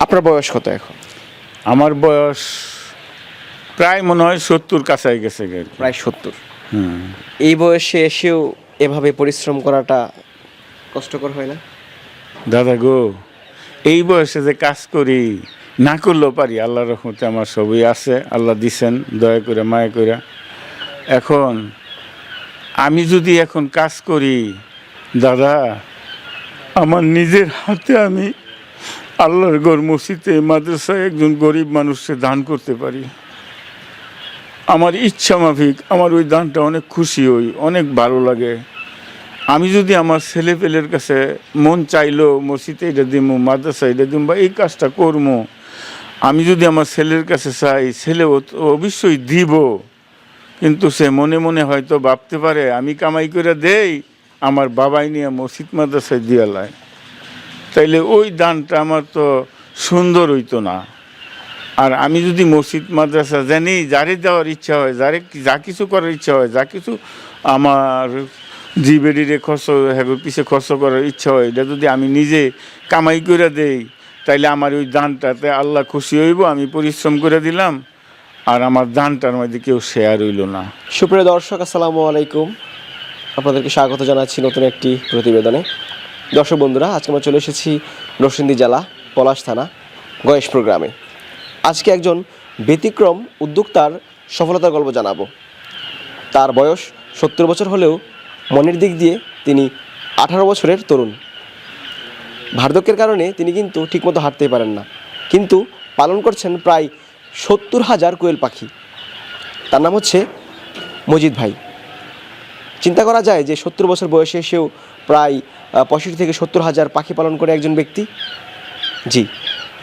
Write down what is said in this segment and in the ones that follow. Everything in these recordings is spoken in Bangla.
আপনার বয়স কত এখন? আমার বয়স প্রায় মনে হয় সত্তর কাছাই গেছে গে প্রায় সত্তর। হুম। এই বয়সে এসেও এভাবে পরিশ্রম করাটা কষ্টকর হয় না? দাদা গো এই বয়সে যে কাজ করি না করলেও পারি। আল্লাহ রহমতে আমার সবই আছে আল্লাহ দিছেন দয়া করে মায়া করে। এখন আমি যদি এখন কাজ করি দাদা আমার নিজের হাতে আমি আল্লাহর গড় মসজিদে মাদ্রাসায় একজন গরিব মানুষকে দান করতে পারি। আমার ইচ্ছা মাফিক, আমার ওই দানটা অনেক খুশি হই, অনেক ভালো লাগে। আমি যদি আমার ছেলে পেলের কাছে মন চাইলো, মসজিদে এটা দিমু মাদ্রাসা এটা দিম বা এই কাজটা করব আমি যদি আমার ছেলের কাছে চাই, ছেলে অবশ্যই দিব। কিন্তু সে মনে মনে হয়তো ভাবতে পারে, আমি কামাই করে দেই, আমার বাবাই নিয়ে মসজিদ মাদ্রাসায় দিয়া লায়। তাইলে ওই দানটা আমার তো সুন্দর হইতো না। আর আমি যদি মসজিদ, মাদ্রাসা জানি, যারে দেওয়ার ইচ্ছা হয়, যারে যা কিছু করার ইচ্ছা হয়, যা কিছু আমার জিবেডিরে খরচ হ্যাগোর পিছে খরচ করার ইচ্ছা হয়, এটা যদি আমি নিজে কামাই করে দেই, তাইলে আমার ওই দানটাতে আল্লাহ খুশি হইব, আমি পরিশ্রম করে দিলাম, আর আমার দানটার মধ্যে কেউ শেয়ার হইল না। সুপ্রিয় দর্শক, আসসালামু আলাইকুম। আপনাদেরকে স্বাগত জানাচ্ছি নতুন একটি প্রতিবেদনে। দর্শক বন্ধুরা, আজকে আমরা চলে এসেছি নরসিংদী জেলা, পলাশ থানা গয়েশ প্রোগ্রামে আজকে একজন ব্যতিক্রম উদ্যোক্তার সফলতার গল্প জানাব। তার বয়স সত্তর বছর হলেও মনের দিক দিয়ে তিনি আঠারো বছরের তরুণ। বার্ধক্যের কারণে তিনি কিন্তু ঠিকমতো হাঁটতেই পারেন না। কিন্তু পালন করছেন প্রায় সত্তর হাজার কোয়েল পাখি। তার নাম হচ্ছে মজিদ ভাই। চিন্তা করা যায় যে সত্তর বছর বয়সে এসেও প্রায় পঁয়ষট্টি থেকে সত্তর হাজার পাখি পালন করে একজন ব্যক্তি। জি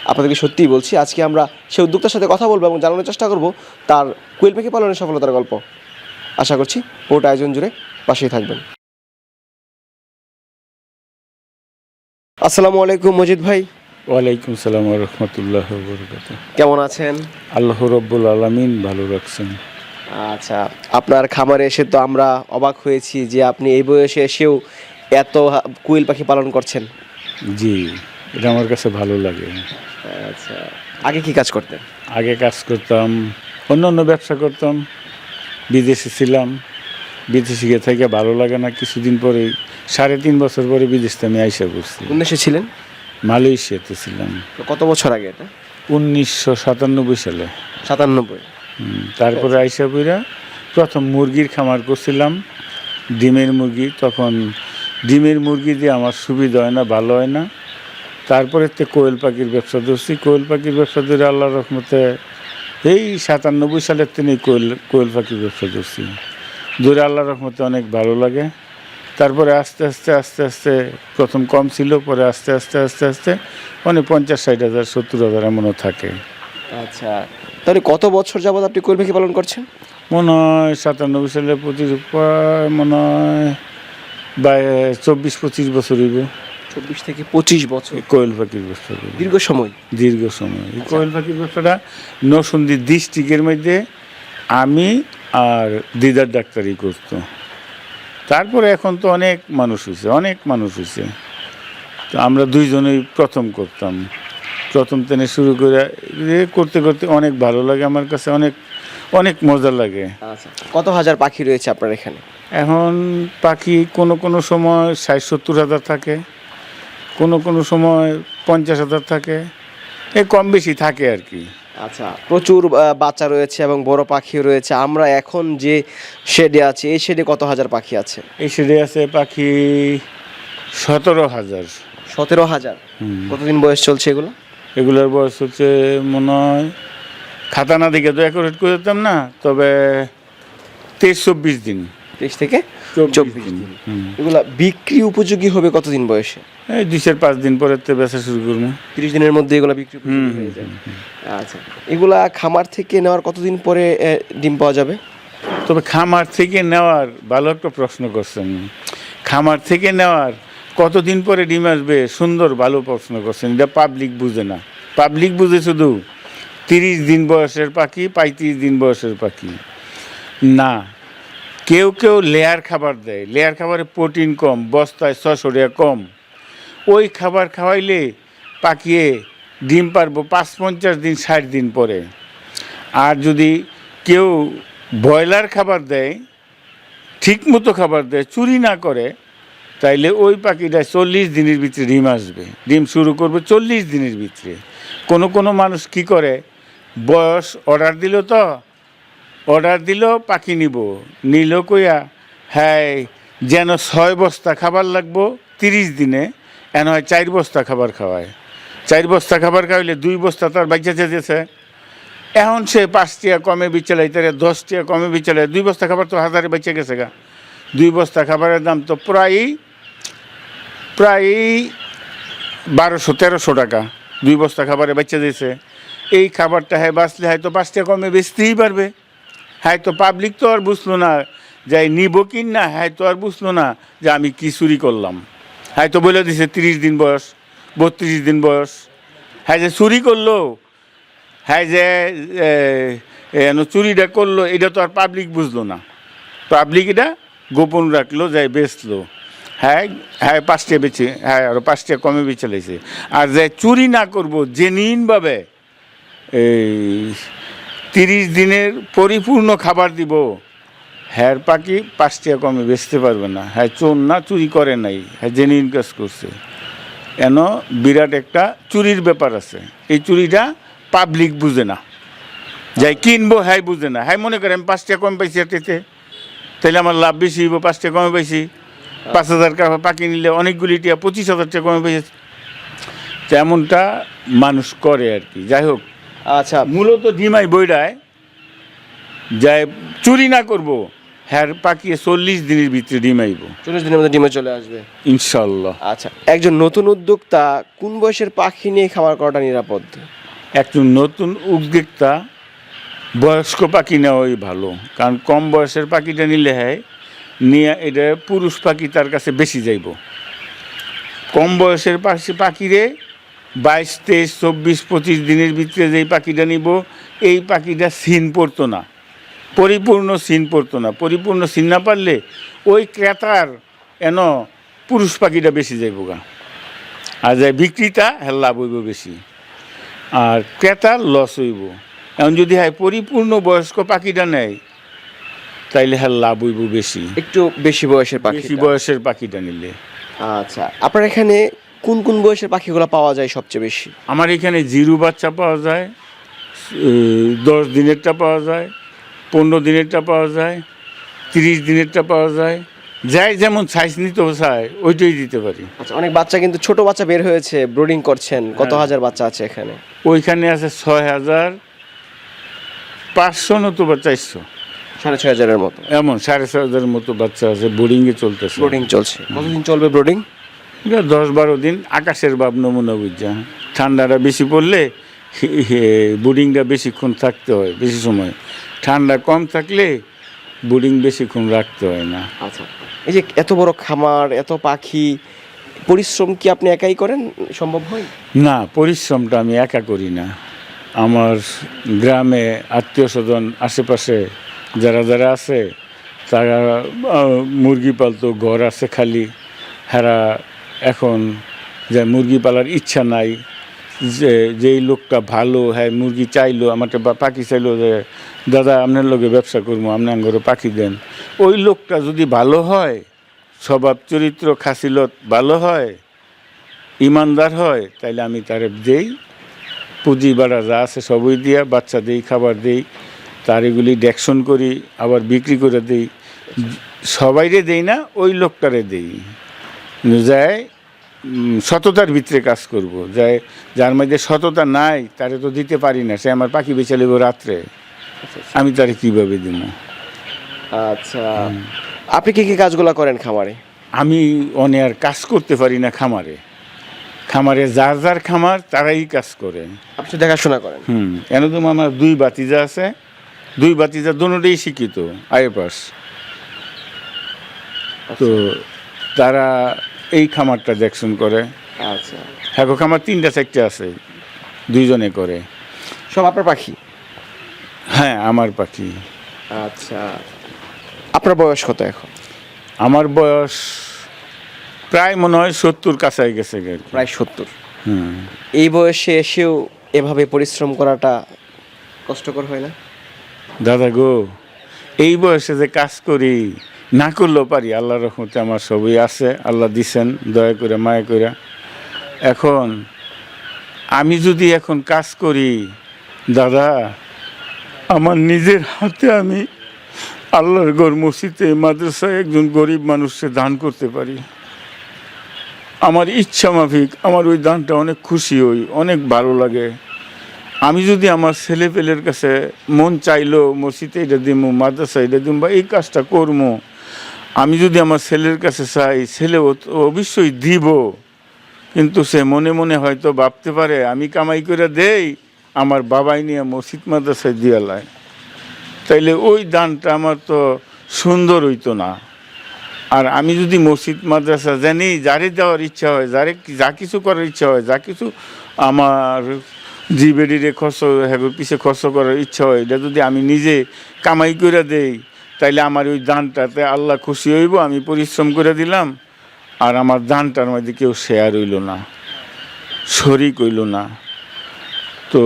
আপনাদেরকে সত্যিই বলছি আজকে আমরা সে উদ্যোক্তার সাথে কথা বলব এবং জানানোর চেষ্টা করব তার কোয়েল পাখি পালনের সফলতার গল্প। আশা করছি পুরোটা আয়োজন জুড়ে পাশেই থাকবেন। আসসালামু আলাইকুম মজিদ ভাই। ওয়ালাইকুম সালাম রহমতুল্লাহ কেমন আছেন? আল্লাহ রব্বুল আলমিন ভালো রাখছেন। আচ্ছা আপনার খামারে এসে তো আমরা অবাক হয়েছি যে আপনি এই বয়সে এসেও এত কুইল পাখি পালন করছেন? জি এটা আমার কাছে ভালো লাগে। আচ্ছা আগে কি কাজ করতেন? আগে কাজ করতাম অন্য অন্য ব্যবসা করতাম বিদেশে ছিলাম। বিদেশে গিয়ে থেকে ভালো লাগে না কিছুদিন পরে সাড়ে তিন বছর পরে বিদেশ আমি আইসা করছি কোন দেশে ছিলেন? মালয়েশিয়াতে ছিলাম। কত বছর আগে এটা? উনিশশো সাতানব্বই সালে। সাতানব্বই। তারপরে আইসা কইরা প্রথম মুরগির খামার করছিলাম ডিমের মুরগি তখন ডিমের মুরগি দিয়ে আমার সুবিধা হয় না ভালো হয় না। তারপরে তো কোয়েল পাখির ব্যবসা ধরছি। কোয়েল পাখির ব্যবসা ধরে আল্লাহ রহমতে এই সাতানব্বই সালের তিনি কোয়েল কোয়েল পাখির ব্যবসা ধরছি। ধরে আল্লাহ রহমতে অনেক ভালো লাগে। তারপরে আস্তে আস্তে আস্তে আস্তে প্রথম কম ছিল পরে আস্তে আস্তে আস্তে আস্তে মানে পঞ্চাশ ষাট হাজার সত্তর হাজার এমনও থাকে। আচ্ছা তাহলে কত বছর যাবত আপনি কুইল পাখি পালন করছেন? মনে হয় সাতানব্বই সালে প্রায় মনে হয় বা চব্বিশ পঁচিশ বছর হইব। চব্বিশ থেকে পঁচিশ বছর। কোয়েল পাখির ব্যবসা করি দীর্ঘ সময়? দীর্ঘ সময়। এই কোয়েল পাখির ব্যবসাটা নসুন্দি ডিস্ট্রিক্টের মধ্যে আমি আর দিদার ডাক্তারি করতো। তারপরে এখন তো অনেক মানুষ হয়েছে অনেক মানুষ হয়েছে তো আমরা দুইজনেই প্রথম করতাম। প্রথম তেনে শুরু করে করতে করতে অনেক ভালো লাগে আমার কাছে অনেক অনেক মজা লাগে। আচ্ছা কত হাজার পাখি রয়েছে আপনার এখানে? এখন পাখি কোনো কোনো সময় ষাট সত্তর হাজার থাকে কোনো কোনো সময় পঞ্চাশ হাজার থাকে এ কম বেশি থাকে আর কি। আচ্ছা প্রচুর বাচ্চা রয়েছে এবং বড় পাখি রয়েছে। আমরা এখন যে শেডে আছে এই শেডে কত হাজার পাখি আছে? এই শেডে আছে পাখি সতেরো হাজার। সতেরো হাজার? কতদিন বয়স চলছে এগুলো? এগুলোর বয়স হচ্ছে মনে হয় খাতা না দিকে তো অ্যাকুরেট করে দিতাম না তবে তেইশ চব্বিশ দিন। তেইশ থেকে চব্বিশ দিন। এগুলা বিক্রি উপযোগী হবে কতদিন বয়সে? এই দুই চার পাঁচ দিন পরে তো বেচা শুরু করব। তিরিশ দিনের মধ্যে এগুলো বিক্রি হয়ে যায় আচ্ছা এগুলা খামার থেকে নেওয়ার কতদিন পরে ডিম পাওয়া যাবে? তবে খামার থেকে নেওয়ার ভালো একটা প্রশ্ন করছেন। খামার থেকে নেওয়ার কতদিন পরে ডিম আসবে? সুন্দর ভালো প্রশ্ন করছেন। এটা পাবলিক বুঝে না। পাবলিক বুঝে শুধু তিরিশ দিন বয়সের পাখি, পঁয়ত্রিশ দিন বয়সের পাখি। না, কেউ কেউ লেয়ার খাবার দেয়। লেয়ার খাবারে প্রোটিন কম, বস্তায় ছশো কম। ওই খাবার খাওয়াইলে পাকিয়ে ডিম পারব পাঁচ পঞ্চাশ দিন, ষাট দিন পরে। আর যদি কেউ ব্রয়লার খাবার দেয় ঠিক মতো খাবার দেয়, চুরি না করে, তাইলে ওই পাখিটা চল্লিশ দিনের ভিতরে ডিম আসবে। ডিম শুরু করবে চল্লিশ দিনের ভিতরে। কোনো কোনো মানুষ কি করে বয়স অর্ডার দিল তো? অর্ডার দিল, পাখি নিব। নিল কইয়া হ্যাঁ যেন ছয় বস্তা খাবার লাগবো তিরিশ দিনে, এন হয় চার বস্তা খাবার খাওয়ায়। চার বস্তা খাবার খাওয়াইলে দুই বস্তা তার বাচ্চা যেতেছে এখন সে পাঁচটিয়া কমে বিচালাই তার দশটিয়া কমে বিচালাই দুই বস্তা খাবার তো হাজারে বেঁচে গেছে গা। দুই বস্তা খাবারের দাম তো প্রায়ই প্রায়ই বারোশো, তেরোশো টাকা। দুই বস্তা খাবারে বাচ্চা দিয়েছে এই খাবারটা হ্যাঁ বাঁচলে হয়তো পাঁচ টাকা কমে বেচতেই পারবে। হ্যাঁ তো পাবলিক তো আর বুঝলো না যাই নিব কি না হ্যাঁ তো আর বুঝলো না যে আমি কি চুরি করলাম। হ্যাঁ তো বলে দিছে তিরিশ দিন বয়স, বত্রিশ দিন বয়স। হ্যাঁ যে চুরি করল হ্যাঁ যে চুরিটা করল, এটা তো আর পাবলিক বুঝলো না। পাবলিক এটা গোপন রাখল যাই বেচলো। হ্যাঁ হ্যাঁ পাঁচটা বেচে হ্যাঁ আরও পাঁচটা কমে বেচে লাইছে। আর যে চুরি না করব, জেনুইনভাবে এই তিরিশ দিনের পরিপূর্ণ খাবার দিব। হ্যার পাখি পাঁচটা কমে বেচতে পারবে না। হ্যাঁ চোর না, চুরি করে নাই। হ্যাঁ জেনুইন কাজ করছে। এন বিরাট একটা চুরির ব্যাপার আছে। এই চুরিটা পাবলিক বুঝে না। যাই কিনবো হ্যাঁ বুঝে না। হ্যাঁ মনে করে আমি পাঁচটা কম পাইছি এটাতে তাহলে আমার লাভ বেশি হইব পাঁচ টাকা কমে পাইছি। পাঁচ হাজার টাকা পাখি নিলে অনেকগুলি টিয়া পঁচিশ হাজার টাকা কমে পাইছে। তেমনটা মানুষ করে আর কি। যাই হোক আচ্ছা মূলত ডিমাই বইরায় যাই চুরি না করব হ্যার পাকিয়ে চল্লিশ দিনের ভিতরে ডিমাইব। চল্লিশ দিনের মধ্যে ডিমে চলে আসবে। ইনশাল্লাহ আচ্ছা একজন নতুন উদ্যোক্তা কোন বয়সের পাখি নিয়ে খামার করাটা নিরাপদ? একজন নতুন উদ্যোক্তা বয়স্ক পাখি নেওয়াই ভালো কারণ কম বয়সের পাখিটা নিলে হয় নিয়ে এটা পুরুষ পাখি তার কাছে বেশি যাইব। কম বয়সের পাখি পাখিরে বাইশ তেইশ চব্বিশ পঁচিশ দিনের ভিতরে যেই পাখিটা নিব এই পাখিটা সিন পড়তো না। পরিপূর্ণ সিন পড়তো না। পরিপূর্ণ সিন না পারলে ওই ক্রেতার এন পুরুষ পাখিটা বেশি যাইব গা। আর যাই বিক্রিটা হ্যাঁ লাভ হইব বেশি। আর ক্রেতার লস হইব। এখন যদি হয় পরিপূর্ণ বয়স্ক পাখিটা নেয় তাইলে হ্যাঁ লাভ হইব বেশি। একটু বেশি বয়সের পাখি বেশি বয়সের পাখিটা নিলে। আচ্ছা আপনার এখানে কোন কোন বয়সের পাখিগুলো পাওয়া যায় সবচেয়ে বেশি? আমার এখানে জিরু বাচ্চা পাওয়া যায় দশ দিনেরটা পাওয়া যায় পনেরো দিনেরটা পাওয়া যায় তিরিশ দিনেরটা পাওয়া যায়। যাই যেমন সাইজ নিতে চায় ওইটাই দিতে পারি। আচ্ছা অনেক বাচ্চা কিন্তু ছোট বাচ্চা বের হয়েছে ব্রোডিং করছেন কত হ্যাঁ। হাজার বাচ্চা আছে এখানে? ওইখানে আছে ছয় হাজার পাঁচশো নতুবা চারশো। সাড়ে ছয় হাজারের মতো। এমন সাড়ে ছয় হাজারের মতো বাচ্চা আছে বোর্ডিংয়ে চলতেছে। ব্রোডিং চলছে। কতদিন চলবে ব্রোডিং দশ বারো দিন আকাশের বাপ নমুনা বুঝা ঠান্ডাটা বেশি পড়লে বোর্ডিংটা বেশিক্ষণ থাকতে হয় বেশি সময়। ঠান্ডা কম থাকলে বোর্ডিং বেশিক্ষণ রাখতে হয় না। আচ্ছা এই যে এত বড় খামার এত পাখি পরিশ্রম কি আপনি একাই করেন? সম্ভব হয়? না পরিশ্রমটা আমি একা করি না। আমার গ্রামে আত্মীয় স্বজন আশেপাশে যারা যারা আছে তারা মুরগি পালতো ঘর আছে খালি হেরা এখন যে মুরগি পালার ইচ্ছা নাই, যে, যেই লোকটা ভালো হ্যাঁ মুরগি চাইলো বা- পাখি চাইলো যে, দাদা, আপনার লোকে ব্যবসা করব আপনার ঘরে পাখি দেন। ওই লোকটা যদি ভালো হয়, স্বভাব চরিত্র, খাসিলত ভালো হয়, ইমানদার হয়, তাইলে আমি তারে দেই, পুঁজি বাড়া যা আছে সবই দিয়া, বাচ্চা দেই, খাবার দেই, তার এগুলি ডেকশন করি, আবার বিক্রি করে দেই, সবাইরে দেই না, ওই লোকটারে দেই। যায় সততার ভিতরে কাজ করব। যায় যার মধ্যে সততা নাই তারে তো দিতে পারি না। সে আমার পাখি বেচে নেব রাত্রে। আমি তারে কীভাবে দিব? আচ্ছা। আপনি কি কি কাজগুলো করেন খামারে? আমি অনেক কাজ করতে পারি না খামারে। খামারে যার যার খামার তারাই কাজ করে আপনি দেখাশোনা করেন। হুম এনে তো আমার দুই বাতিজা আছে। দুই বাতিজা দুটোই শিক্ষিত আইএপাস তো তারা এই খামারটা দেখশন করে। আচ্ছা। হ্যাঁ গো, খামার তিনটা চারটে আছে দুইজনে করে। সব আপনার পাখি? হ্যাঁ আমার পাখি। আচ্ছা। আপনার বয়স কত এখন? আমার বয়স প্রায় মনে হয় সত্তর কাছাই গেছে প্রায় সত্তর। হুম। এই বয়সে এসেও এভাবে পরিশ্রম করাটা কষ্টকর হয় না? দাদা গো এই বয়সে যে কাজ করি না করলেও পারি আল্লাহ রহমতে আমার সবই আছে, আল্লাহ দিছেন, দয়া করে মায়া করে। এখন আমি যদি এখন কাজ করি, দাদা, আমার নিজের হাতে আমি আল্লাহর গড় মসজিদে, মাদ্রাসায় একজন গরিব মানুষকে দান করতে পারি। আমার ইচ্ছা মাফিক, আমার ওই দানটা অনেক খুশি হই, অনেক ভালো লাগে। আমি যদি আমার ছেলে পেলের কাছে মন চাইলো, মসজিদে এটা দিমু মাদ্রাসা এটা দিম বা এই কাজটা করব আমি যদি আমার ছেলের কাছে চাই, ছেলে অবশ্যই দিব। কিন্তু সে মনে মনে হয়তো ভাবতে পারে, আমি কামাই করে দেই, আমার বাবাই নিয়ে মসজিদ মাদ্রাসায় দিয়া লায়। তাইলে ওই দানটা আমার তো সুন্দর হইতো না। আর আমি যদি মসজিদ মাদ্রাসা জানি, যারে দেওয়ার ইচ্ছা হয়, যারে যা কিছু করার ইচ্ছা হয়, যা কিছু আমার জিবেডিরে খরচ হ্যাগোর পিছিয়ে খরচ করার ইচ্ছা হয়, এটা যদি আমি নিজে কামাই করে দেই তাইলে আমার ওই দানটাতে আল্লাহ খুশি হইব, আমি পরিশ্রম করে দিলাম, আর আমার দানটার মধ্যে কেউ শেয়ার হইল না, শরিক হইল না। তো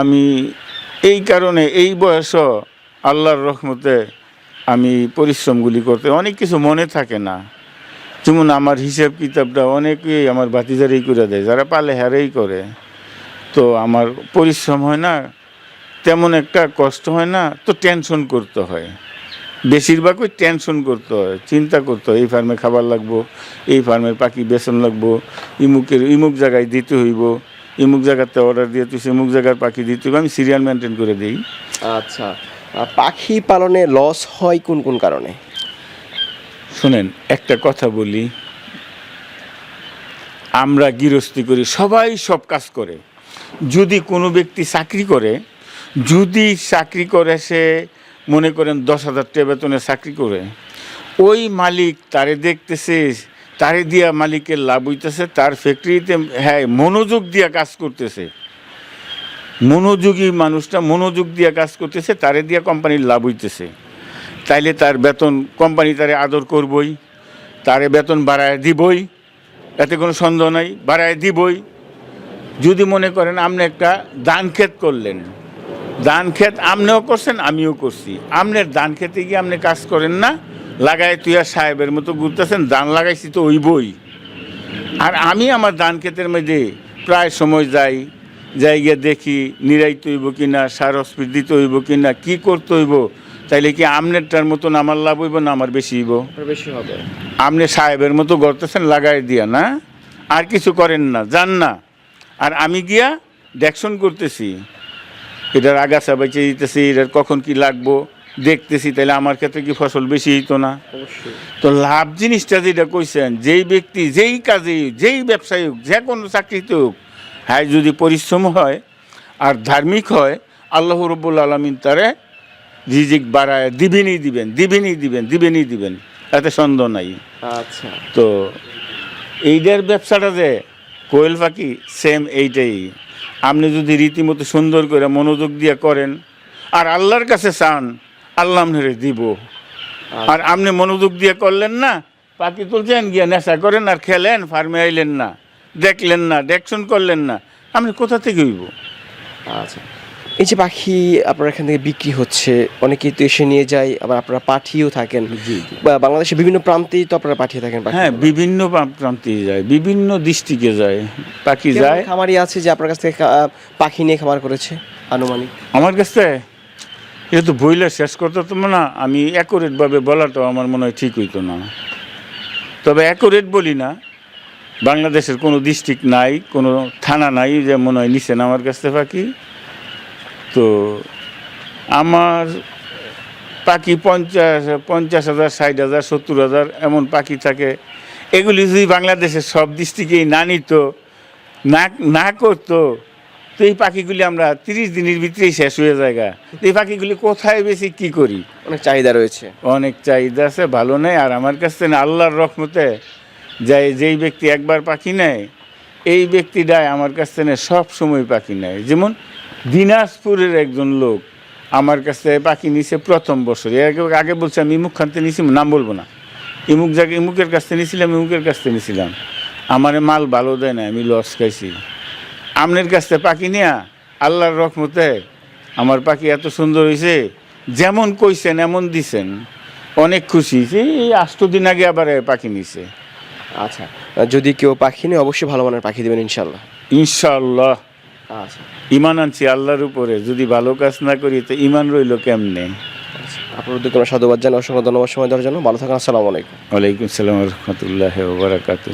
আমি এই কারণে এই বয়সও আল্লাহর রহমতে আমি পরিশ্রমগুলি করতে, অনেক কিছু মনে থাকে না। যেমন আমার হিসাব কিতাবটা অনেকেই আমার বাতিজারেই করে দেয়, যারা পালে হারেই করে। তো আমার পরিশ্রম হয় না, তেমন একটা কষ্ট হয় না, তো টেনশন করতে হয়। বেশিরভাগ ওই টেনশন করতে হয় চিন্তা করতে হয় এই ফার্মে খাবার লাগবো এই ফার্মের পাখি বেসন লাগবো ইমুকের ইমুক জায়গায় দিতে হইব ইমুক জায়গাতে অর্ডার দিয়ে তুই সেমুক জায়গার পাখি দিতে হইব আমি সিরিয়াল মেনটেন করে দিই। আচ্ছা পাখি পালনে লস হয় কোন কোন কারণে? শোনেন একটা কথা বলি আমরা গৃহস্থী করি সবাই সব কাজ করে। যদি কোনো ব্যক্তি চাকরি করে যদি চাকরি করে সে মনে করেন দশ হাজার টাকা বেতনে চাকরি করে, ওই মালিক তারে দেখতেছে, তারে দিয়া মালিকের লাভ হইতেছে, তার ফ্যাক্টরিতে হ্যাঁ মনোযোগ দিয়া কাজ করতেছে। মনোযোগী মানুষটা মনোযোগ দিয়া কাজ করতেছে, তারে দিয়া কোম্পানির লাভ হইতেছে। তাইলে তার বেতন কোম্পানি তারে আদর করবই, তারে বেতন বাড়ায় দিবই, এতে কোনো সন্দেহ নাই, বাড়ায় দিবই। যদি মনে করেন আপনি একটা ধান ক্ষেত করলেন ধান ক্ষেত আপনিও করছেন আমিও করছি। আপনার ধান খেতে গিয়ে আপনি কাজ করেন না লাগায় তুই আর সাহেবের মতো ঘুরতেছেন ধান লাগাইছি তো ওই বই আর আমি আমার ধান ক্ষেতের মধ্যে প্রায় সময় যাই যাই গিয়ে দেখি নিরাইতে হইব কি না সার দিতে হইব কি না কী করতে হইব তাইলে কি আমনেরটার মতন আমার লাভ হইব না আমার বেশি হইব? বেশি হবে। আপনি সাহেবের মতো গড়তেছেন লাগাই দিয়া না আর কিছু করেন না যান না। আর আমি গিয়া ডেকশন করতেছি। এটার আগাছা বেঁচে দিতেছি এটার কখন কি লাগবো দেখতেছি তাহলে আমার ক্ষেত্রে কি ফসল বেশি হইতো না? তো লাভ জিনিসটা যেটা কইছেন যেই ব্যক্তি যেই কাজে যেই ব্যবসায়ী হোক যে কোনো চাকরিতে হোক হ্যাঁ যদি পরিশ্রম হয় আর ধার্মিক হয় আল্লাহ রব্বুল আলমিন তারে রিজিক বাড়ায় দিবেনই দিবেন দিবেনই দিবেন দিবেনই দিবেন তাতে সন্দেহ নাই। আচ্ছা। তো এইটার ব্যবসাটা যে কোয়েল পাখি সেম এইটাই। আপনি যদি রীতিমতো সুন্দর করে মনোযোগ দিয়ে করেন, আর আল্লাহর কাছে চান, আল্লাহ আপনারে দিব। আর আপনি মনোযোগ দিয়ে করলেন না, পাখি তুলছেন, গিয়া নেশা করেন, আর খেলেন, ফার্মে আইলেন না, দেখলেন না ডেকশন করলেন না, আপনি কোথা থেকে হইব? আচ্ছা। এই যে পাখি আপনার এখান থেকে বিক্রি হচ্ছে অনেকেই তো এসে নিয়ে যায় আবার আপনারা পাঠিয়েও থাকেন। বা বাংলাদেশের বিভিন্ন প্রান্তেই তো আপনারা পাঠিয়ে থাকেন। হ্যাঁ বিভিন্ন প্রান্তে যায় বিভিন্ন ডিস্ট্রিক্টে যায় পাখি যায়। খামারি আছে যে আপনার কাছ থেকে পাখি নিয়ে খামার করেছে আনুমানিক? আমার কাছে এটা তো বইলে শেষ করতে তো না আমি অ্যাকুরেটভাবে বলাটাও আমার মনে হয় ঠিক হইতো না। তবে অ্যাকুরেট বলি না বাংলাদেশের কোনো ডিস্ট্রিক্ট নাই কোনো থানা নাই যে মনে হয় নিছেন আমার কাছ থেকে পাখি। তো আমার পাখি পঞ্চাশ পঞ্চাশ হাজার ষাট হাজার সত্তর হাজার এমন পাখি থাকে। এগুলি যদি বাংলাদেশের সব ডিস্ট্রিক্টেই না নিত না না করতো তো এই পাখিগুলি আমরা তিরিশ দিনের ভিতরেই শেষ হয়ে জায়গা এই পাখিগুলি কোথায় বেশি কি করি? অনেক চাহিদা রয়েছে। অনেক চাহিদা আছে ভালো নেই আর আমার কাছ থেকে আল্লাহর রহমতে যাই যেই ব্যক্তি একবার পাখি নেয় এই ব্যক্তিটাই আমার কাছ থেকে সব সময় পাখি নেয়। যেমন দিনাজপুরের একজন লোক আমার কাছ পাখি নিছে প্রথম বছর। এর আগে আগে বলছে আমি ইমুক খানতে নিছি নাম বলব না। ইমুক জায়গায় ইমুকের কাছ থেকে নিয়েছিলাম ইমুকের কাছ থেকে নিয়েছিলাম আমার মাল ভালো দেয় না আমি লস খাইছি। আপনার কাছ থেকে পাখি নিয়া আল্লাহর রকমতে আমার পাখি এত সুন্দর হয়েছে যেমন কইছেন এমন দিছেন। অনেক খুশি। এই আষ্ট দিন আগে আবার পাখি নিছে। আচ্ছা যদি কেউ পাখি নেই অবশ্যই ভালো মানের পাখি দেবেন ইনশাল্লাহ ইনশাল্লাহ আচ্ছা। ইমান আনছি আল্লাহর উপরে যদি ভালো কাজ না করি তো ইমান রইল কেমনে? আপনার উদ্যোগে সাধুবাদ জানাই অসংখ্য ধন্যবাদ সময় দেওয়ার জন্য। ভালো থাকেন আসসালামু আলাইকুম। ওয়ালাইকুম আসসালাম রহমতুল্লাহ বারাকাতু